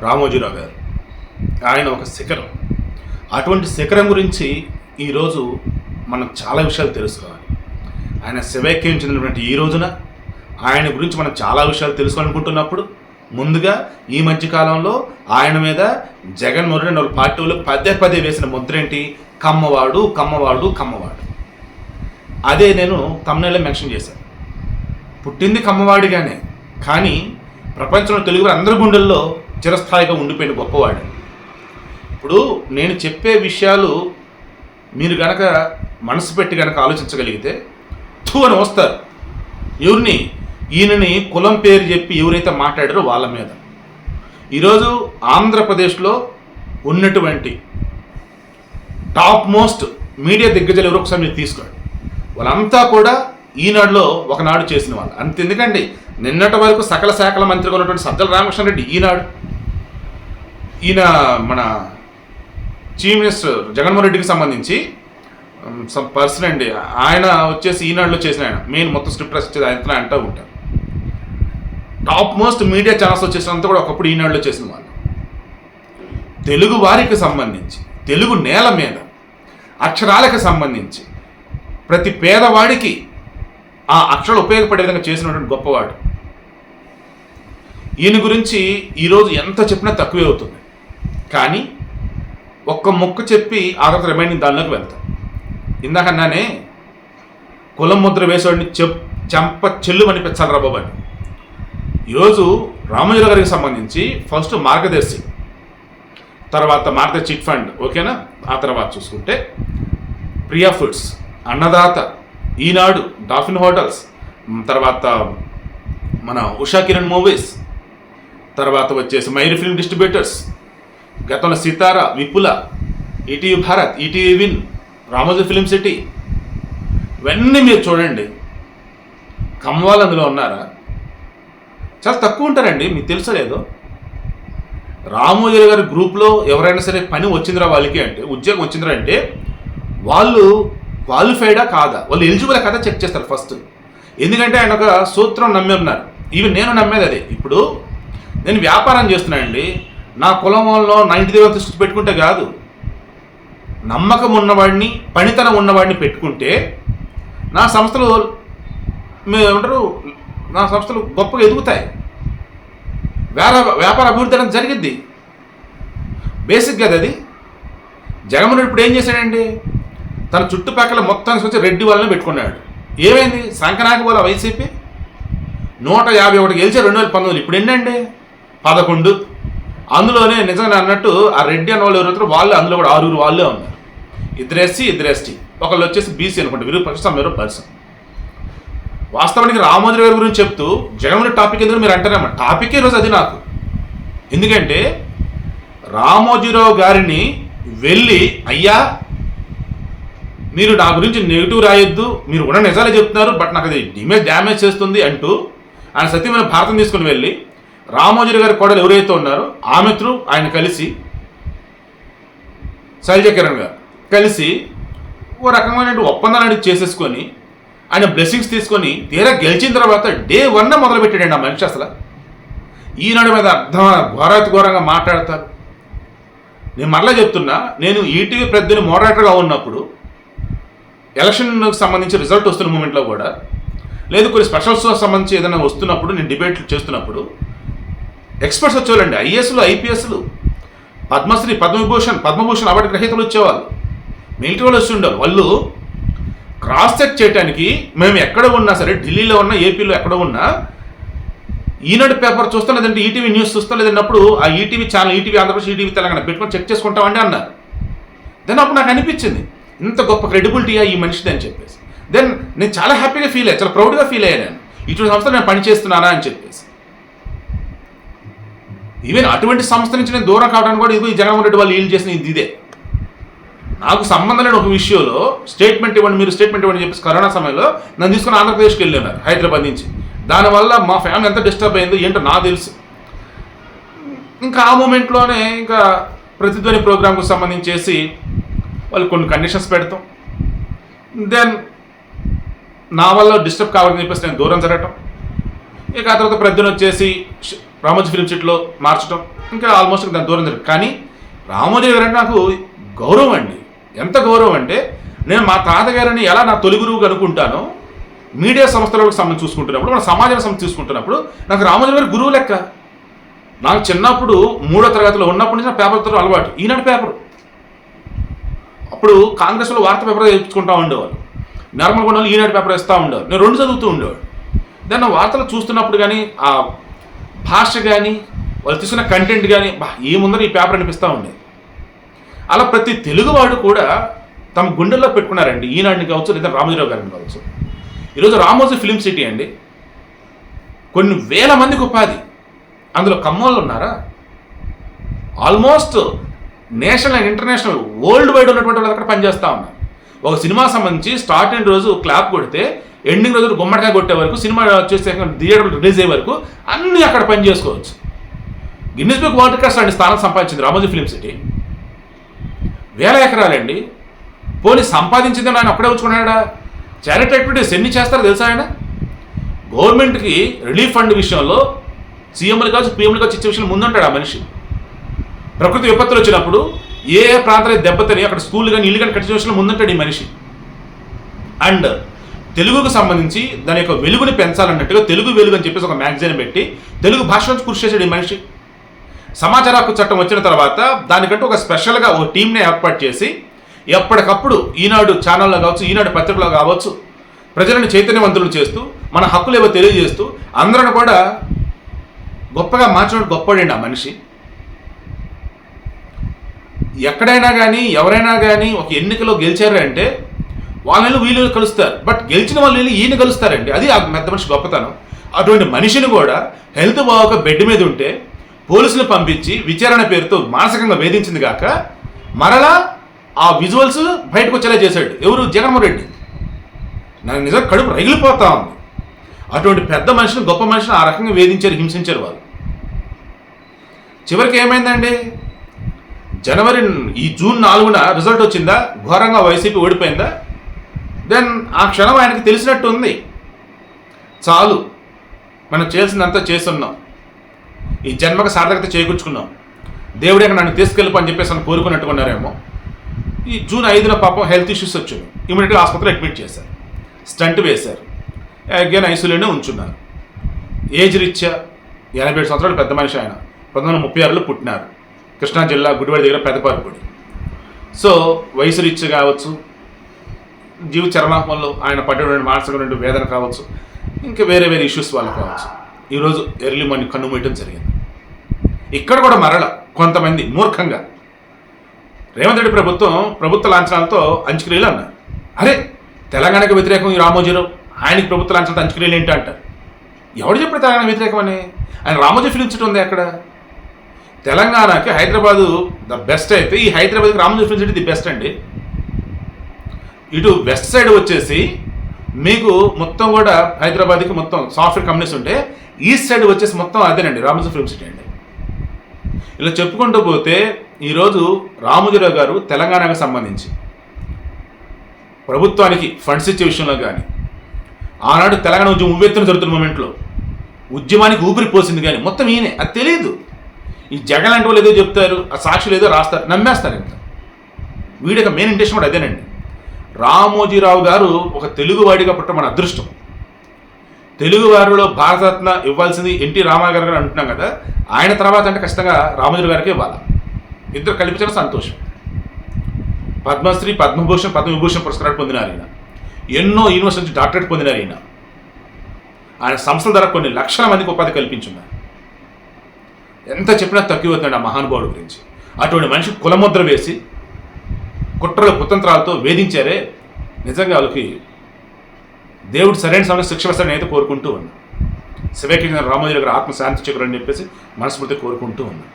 రామోజీరావు గారు. ఆయన ఒక శిఖరం. అటువంటి శిఖరం గురించి ఈరోజు మనం చాలా విషయాలు తెలుసుకోవాలి. ఆయన శివైక్యం చెందినటువంటి ఈ రోజున ఆయన గురించి మనం చాలా విషయాలు తెలుసుకోవాలనుకుంటున్నప్పుడు ముందుగా ఈ మధ్యకాలంలో ఆయన మీద జగన్మోహన్ రెడ్డి వాళ్ళ పార్టీలు పదే పదే వేసిన ముద్ర ఏంటి కమ్మవాడు కమ్మవాడు కమ్మవాడు. అదే నేను తమ్నేలో మెన్షన్ చేశాను. పుట్టింది కమ్మవాడిగానే. కానీ ప్రపంచంలో తెలుగు అందరి గుండెల్లో చిరస్థాయిగా ఉండిపోయిన గొప్పవాడు. ఇప్పుడు నేను చెప్పే విషయాలు మీరు గనక మనసు పెట్టి గనక ఆలోచించగలిగితే థూ అని వస్తారు. ఎవరిని? ఈయనని కులం పేరు చెప్పి ఎవరైతే మాట్లాడారో వాళ్ళ మీద. ఈరోజు ఆంధ్రప్రదేశ్లో ఉన్నటువంటి టాప్ మోస్ట్ మీడియా దిగ్గజాలు ఎవరో ఒకసారి మీరు తీసుకోండి. వాళ్ళంతా కూడా ఈనాడులో ఒకనాడు చేసిన వాళ్ళు. అంత ఎందుకండి నిన్నటి వరకు సకల శాఖల మంత్రిగా ఉన్నటువంటి సజ్జల రామకృష్ణ రెడ్డి ఈనాడు ఈయన మన చీఫ్ మినిస్టర్ జగన్మోహన్ రెడ్డికి సంబంధించి సమ్ పర్సన్ అండి ఆయన వచ్చేసి ఈనాడులో చేసిన ఆయన మెయిన్ మొత్తం స్క్రిప్ట్ వచ్చేది ఆయన అంటూ ఉంటారు. టాప్ మోస్ట్ మీడియా ఛానల్స్ వచ్చేసినంత కూడా ఒకప్పుడు ఈనాడులో చేసిన వాళ్ళు. తెలుగు వారికి సంబంధించి తెలుగు నేల మీద అక్షరాలకు సంబంధించి ప్రతి పేదవాడికి ఆ అక్షరాలు ఉపయోగపడే విధంగా చేసినటువంటి గొప్పవాడు. ఈయన గురించి ఈరోజు ఎంత చెప్పినా తక్కువే అవుతుంది. కానీ ఒక్క మొక్క చెప్పి ఆ తర్వాత రిమైనింగ్ దానిలోకి వెళ్తాం. ఇందాకన్నానే కులం ముద్ర వేసేవాడిని చెప్ చెంప చెల్లు అనిపించాలి రా బాబు అని. ఈరోజు రామోజీరావు గారికి సంబంధించి ఫస్ట్ మార్గదర్శి తర్వాత మార్గ చిట్ ఫండ్ ఓకేనా? ఆ తర్వాత చూసుకుంటే Priya foods Annadata Eenadu dolphin hotels తర్వాత మన ఉషా కిరణ్ మూవీస్ తర్వాత వచ్చేసి మైరి ఫిల్మ్ డిస్ట్రిబ్యూటర్స్ గతంలో Sitara Vipula ETV Bharat ETV win Ramoji film city. ఇవన్నీ మీరు చూడండి. కమ్మవాళ్ళు అందులో ఉన్నారా? చాలా తక్కువ ఉంటారండి మీకు తెలుసా లేదో. రామోజీ గారి గ్రూప్లో ఎవరైనా సరే పని వచ్చిందిరా వాళ్ళకి అంటే ఉద్యోగం వచ్చిందిరా అంటే వాళ్ళు క్వాలిఫైడా కాదా? వాళ్ళు ఎలిజిబుల్ కదా చెక్ చేస్తారు ఫస్ట్. ఎందుకంటే ఆయన ఒక సూత్రం నమ్మి ఉన్నారు. ఇవి నేను నమ్మేది అదే. ఇప్పుడు నేను వ్యాపారం చేస్తున్నానండి. నా కులంలో నా ఇంటి దగ్గర తీసుకొచ్చి పెట్టుకుంటే కాదు. నమ్మకం ఉన్నవాడిని పనితనం ఉన్నవాడిని పెట్టుకుంటే నా సంస్థలు మీరు ఏమంటారు నా సంస్థలు గొప్పగా ఎదుగుతాయి. వ్యాపార వ్యాపార అభివృద్ధి అనేది జరిగిద్ది బేసిక్ కదా అది. జగన్మోహన్ ఇప్పుడు ఏం చేశాడండి తన చుట్టుపక్కల మొత్తానికి వచ్చి రెడ్డి వాళ్ళని పెట్టుకున్నాడు. ఏమైంది? సంకనాకి వాళ్ళ వైసీపీ నూట యాభై ఒకటి గెలిచి రెండు వేల పంతొమ్మిది ఇప్పుడు ఎన్నండి? పదకొండు. అందులోనే నిజంగా అన్నట్టు ఆ రెడ్డి అన్న వాళ్ళు ఎవరైతే వాళ్ళు అందులో కూడా ఆరుగురు వాళ్ళే ఉన్నారు. ఇద్దరు ఎస్సీ ఇద్దరు ఎస్టీ. ఒకళ్ళు వచ్చేసి బీసీ అనుకుంటే విరూపక్ష మీరు పర్సన్. వాస్తవానికి రామోజీ గారి గురించి చెప్తూ జగన్మోహన్ టాపిక్ ఎందుకు మీరు అంటారమ్మ టాపిక్ ఈరోజు అది నాకు. ఎందుకంటే రామోజీరావు గారిని వెళ్ళి అయ్యా మీరు నా గురించి నెగిటివ్ రాయొద్దు మీరు కూడా నిజాలే చెప్తున్నారు బట్ నాకు అది ఇమేజ్ డ్యామేజ్ చేస్తుంది అంటూ ఆయన సత్యమైన భారతం తీసుకుని వెళ్ళి రామోజీ గారి కోడలు ఎవరైతే ఉన్నారో ఆమె త్రూ ఆయన కలిసి శైలజ కిరణ్ గారు కలిసి ఓ రకమైన ఒప్పందాన్ని చేసేసుకొని ఆయన బ్లెస్సింగ్స్ తీసుకొని తీరా గెలిచిన తర్వాత డే వన్ మొదలుపెట్టాడండి ఆ మనిషి అసలు. ఈనాడు మీద అర్థం ఘోరాతి ఘోరంగా మాట్లాడతారు. నేను మరలా చెప్తున్నా నేను ఈటీవీ ప్రతిని మోడరేటర్గా ఉన్నప్పుడు ఎలక్షన్కి సంబంధించి రిజల్ట్ వస్తున్న మూమెంట్లో కూడా లేదు కొన్ని స్పెషల్స్ సంబంధించి ఏదైనా వస్తున్నప్పుడు నేను డిబేట్లు చేస్తున్నప్పుడు ఎక్స్పర్ట్స్ వచ్చేవాళ్ళండి ఐఏఎస్లు ఐపీఎస్లు. పద్మశ్రీ పద్మవిభూషణ్ పద్మభూషణ్ అవార్డు గ్రహీతలు వచ్చేవాళ్ళు. మిలిటరీ వాళ్ళు వచ్చి ఉండేవాళ్ళు వాళ్ళు క్రాస్ చెక్ చేయడానికి మేము ఎక్కడ ఉన్నా సరే ఢిల్లీలో ఉన్నా ఏపీలో ఎక్కడ ఉన్నా ఈనాడు పేపర్ చూస్తాం లేదంటే ఈటీవీ న్యూస్ చూస్తాం లేదన్నప్పుడు ఆ ETV channel ETV Andhra Pradesh ETV Telangana పెట్టుకొని చెక్ చేసుకుంటామండి అన్నారు. దెన్ అప్పుడు నాకు అనిపించింది ఇంత గొప్ప క్రెడిబిలిటీయా ఈ మనిషిది అని చెప్పేసి. దెన్ నేను చాలా హ్యాపీగా ఫీల్ అయ్యాను చాలా ప్రౌడ్గా ఫీల్ అయ్యాను ఇటువంటి సంస్థలు నేను పనిచేస్తున్నానా అని చెప్పి ఈవెన్ అటువంటి సంస్థ నుంచి నేను దూరం కావడానికి కూడా ఇది జగన్మోహన్ రెడ్డి వాళ్ళు వీళ్ళు చేసిన ఇది ఇదే. నాకు సంబంధం లేని ఒక విషయంలో స్టేట్మెంట్ ఇవ్వండి మీరు స్టేట్మెంట్ ఇవ్వండి చెప్పేసి కరోనా సమయంలో నన్ను తీసుకుని ఆంధ్రప్రదేశ్కి వెళ్ళినారు హైదరాబాద్ నుంచి. దానివల్ల మా ఫ్యామిలీ ఎంత డిస్టర్బ్ అయిందో ఏంటో నాకు తెలుసు. ఇంకా ఆ మూమెంట్లోనే ఇంకా ప్రతిధ్వని ప్రోగ్రాంకు సంబంధించేసి వాళ్ళు కొన్ని కండిషన్స్ పెడతాం. దెన్ నా వల్ల డిస్టర్బ్ కావాలని చెప్పేసి నేను దూరం జరగటం. ఇక ఆ తర్వాత ప్రతిదిన వచ్చేసి రామోజీ ఫిలిం సిటీలో మార్చడం ఇంకా ఆల్మోస్ట్ దాని దూరం జరిగింది. కానీ రామోజీ గారు అంటే నాకు గౌరవం అండి. ఎంత గౌరవం అంటే నేను మా తాతగారిని ఎలా నా తొలి గురువుగా అనుకుంటానో మీడియా సంస్థలకు సంబంధించి చూసుకుంటున్నప్పుడు మన సమాజానికి సంబంధించి చూసుకుంటున్నప్పుడు నాకు రామోజీ గారు గురువు లెక్క. నాకు చిన్నప్పుడు మూడో తరగతిలో ఉన్నప్పటి నుంచి నా పేపర్తో అలవాటు. ఈనాడు పేపర్. అప్పుడు కాంగ్రెస్లో వార్త పేపర్ తెచ్చుకుంటా ఉండేవాళ్ళు. నార్మల్ కొన్ని ఈనాడు పేపర్ ఇస్తూ ఉండేవారు నేను రెండు చదువుతూ ఉండేవాడు దాన్ని వార్తలు చూస్తున్నప్పుడు కానీ ఆ భాష కానీ వాళ్ళు తీసుకున్న కంటెంట్ కానీ బా ఏముందని ఈ పేపర్ అనిపిస్తూ ఉండేది అలా ప్రతి తెలుగువాడు కూడా తమ గుండెల్లో పెట్టుకున్నారండి. ఈనాడిని కావచ్చు లేదా రామోజీరావు గారిని కావచ్చు. ఈరోజు రామోజీ ఫిలిం సిటీ అండి. కొన్ని వేల మందికి ఉపాధి. అందులో కమ్మోళ్ళు ఉన్నారా? Almost national and international world wide ఉన్నటువంటి వాళ్ళు అక్కడ పనిచేస్తూ ఉన్నారు. ఒక సినిమా సంబంధించి స్టార్ట్ అయిన రోజు క్లాప్ కొడితే ఎండింగ్ రోజు గుమ్మడికాయ కొట్టే వరకు సినిమా వచ్చేసే థియేటర్ రిలీజ్ అయ్యే వరకు అన్నీ అక్కడ పని చేసుకోవచ్చు. గిన్నెస్ బుక్ వరల్డ్ రికార్డ్స్ లాంటి స్థానం సంపాదించింది రామోజీ ఫిలిం సిటీ. వేల ఎకరాలండి. పోనీ సంపాదించింది ఆయన అక్కడే ఉంచుకున్నాడా? చారిటీ యాక్టివిటీస్ ఎన్ని చేస్తారో తెలుసా ఆయన? గవర్నమెంట్కి రిలీఫ్ ఫండ్ విషయంలో సీఎంలు కావచ్చు పీఎంలు కావచ్చు ఇచ్చే విషయంలో ముందుంటాడు ఆ మనిషి. ప్రకృతి విపత్తులు వచ్చినప్పుడు ఏ ఏ ప్రాంతాలు దెబ్బతిని అక్కడ స్కూల్ కానీ ఇల్లు కానీ కట్టించే విషయంలో ముందుంటాడు ఈ మనిషి. అండ్ తెలుగుకు సంబంధించి దాని యొక్క వెలుగుని పెంచాలన్నట్టుగా తెలుగు వెలుగు అని చెప్పేసి ఒక మ్యాగజైన్ పెట్టి తెలుగు భాషను కృషి చేశాడు ఈ మనిషి. సమాచార హక్కు చట్టం వచ్చిన తర్వాత దానికంటూ ఒక స్పెషల్గా ఒక టీంని ఏర్పాటు చేసి ఎప్పటికప్పుడు ఈనాడు ఛానల్లో కావచ్చు ఈనాడు పత్రికలో కావచ్చు ప్రజలను చైతన్యవంతులు చేస్తూ మన హక్కులు ఏవో తెలియజేస్తూ అందరిని కూడా గొప్పగా మార్చినట్టు గొప్పడండి ఆ మనిషి. ఎక్కడైనా కానీ ఎవరైనా కానీ ఒక ఎన్నికలో గెలిచారు అంటే వాళ్ళని వీళ్ళు కలుస్తారు. బట్ గెలిచిన వాళ్ళు ఈయన కలుస్తారండి. అది ఆ పెద్ద మనిషి గొప్పతనం. అటువంటి మనిషిని కూడా హెల్త్ బాగోక బెడ్ మీద ఉంటే పోలీసులు పంపించి విచారణ పేరుతో మానసికంగా వేధించింది కాక మరలా ఆ విజువల్స్ బయటకు వచ్చేలా చేశాడు. ఎవరు? జగన్మోహన్ రెడ్డి. నాకు నిజంగా కడుపు రగిలిపోతా ఉంది. అటువంటి పెద్ద మనిషిని గొప్ప మనిషిని ఆ రకంగా వేధించారు హింసించారు వాళ్ళు. చివరికి ఏమైందండి? జనవరి ఈ జూన్ నాలుగున రిజల్ట్ వచ్చిందా? ఘోరంగా వైసీపీ ఓడిపోయిందా? దెన్ ఆ క్షణం ఆయనకి తెలిసినట్టు ఉంది చాలు మనం చేయాల్సిందంతా చేస్తున్నాం. ఈ జన్మకు సార్థకత చేకూర్చుకున్నాం. దేవుడే నన్ను తీసుకెళ్ళిపో అని చెప్పేసి అని కోరుకున్నట్టుకున్నారేమో ఈ జూన్ ఐదున పాపం హెల్త్ ఇష్యూస్ వచ్చాయి ఇమీడియట్గా ఆసుపత్రిలో అడ్మిట్ చేశారు. స్టంట్ వేశారు. అగైన్ ఐసీయూలోనే ఉంచున్నారు. ఏజ్ రీత్యా ఎనభై ఏడు సంవత్సరాలు పెద్ద మనిషి ఆయన. పంతొమ్మిది వందల ముప్పై ఆరులో పుట్టినారు. కృష్ణా జిల్లా గుడివాడ దగ్గర పెద్దపారిపూడి సో వయసు రీత్యా కావచ్చు జీవ చరణాత్మలో ఆయన పడ్డటువంటి మానసికమైన వేదన కావచ్చు ఇంకా వేరే వేరే ఇష్యూస్ వాళ్ళు కావచ్చు. ఈరోజు ఎర్లీ మార్నింగ్ కన్ను మూయటం జరిగింది. ఇక్కడ కూడా మరల కొంతమంది మూర్ఖంగా రేవంత్ రెడ్డి ప్రభుత్వం ప్రభుత్వ లాంఛనాలతో అంచుక్రియలు అన్నారు. అరే తెలంగాణకు వ్యతిరేకం ఈ రామోజీరావు. ఆయనకి ప్రభుత్వ లాంఛనాలతో అంచుక్రియలు ఏంటి అంటారు ఎవడు చెప్పారు తెలంగాణ వ్యతిరేకం అని? ఆయన రామోజీ ఫిలిం సిటీ ఉంది అక్కడ తెలంగాణకి హైదరాబాదు ద బెస్ట్ అయితే ఈ హైదరాబాద్కి Ramoji film city the best అండి. ఇటు వెస్ట్ సైడ్ వచ్చేసి మీకు మొత్తం కూడా హైదరాబాద్కి మొత్తం సాఫ్ట్వేర్ కంపెనీస్ ఉంటే ఈస్ట్ సైడ్ వచ్చేసి మొత్తం అదేనండి రామోజీ ఫిల్మ్ సిటీ అండి. ఇలా చెప్పుకుంటూ పోతే ఈరోజు రామోజీరావు గారు తెలంగాణకు సంబంధించి ప్రభుత్వానికి ఫండ్స్ ఇచ్చే విషయంలో కానీ ఆనాడు తెలంగాణ ఉద్యమం ఉవ్వెత్తున జరుగుతున్న మూమెంట్లో ఉద్యమానికి ఊపిరి పోసింది కానీ మొత్తం ఈయనే అది తెలియదు ఈ జగన్ లాంటి వాళ్ళు ఏదో చెప్తారు ఆ సాక్షులు ఏదో రాస్తారు నమ్మేస్తారు ఇంకా వీడి మెయిన్ ఇంటెన్షన్ కూడా అదేనండి. రామోజీరావు గారు ఒక తెలుగువాడిగా పుట్టడం మన అదృష్టం. తెలుగువారిలో భారతరత్న ఇవ్వాల్సింది ఎన్టీ రామారావు గారు అంటున్నాం కదా ఆయన తర్వాత అంటే ఖచ్చితంగా రామోజీరావు గారికి ఇవ్వాలి. ఇద్దరు కల్పించడం సంతోషం. పద్మశ్రీ పద్మభూషణ్ పద్మవిభూషణ్ పురస్కారాలు పొందినారు ఈయన ఎన్నో యూనివర్సిటీ నుంచి డాక్టరేట్ పొందినారు ఈయన ఆయన సంస్థల ద్వారా కొన్ని లక్షల మందికి ఉపాధి కల్పించున్నారు. ఎంత చెప్పినా తక్కువ అవుతుంది ఆ మహానుభావుడు గురించి. అటువంటి మనిషి కులముద్ర వేసి కుట్రలు కుతంత్రాలతో వేధించారే. నిజంగా వాళ్ళకి దేవుడు సరైన సమయంలో శిక్ష వస్తాడని అయితే కోరుకుంటూ ఉన్నాను శివకి రామోజీ గారు ఆత్మశాంతి చెక్కురని చెప్పేసి మనస్ఫూర్తి కోరుకుంటూ ఉన్నాను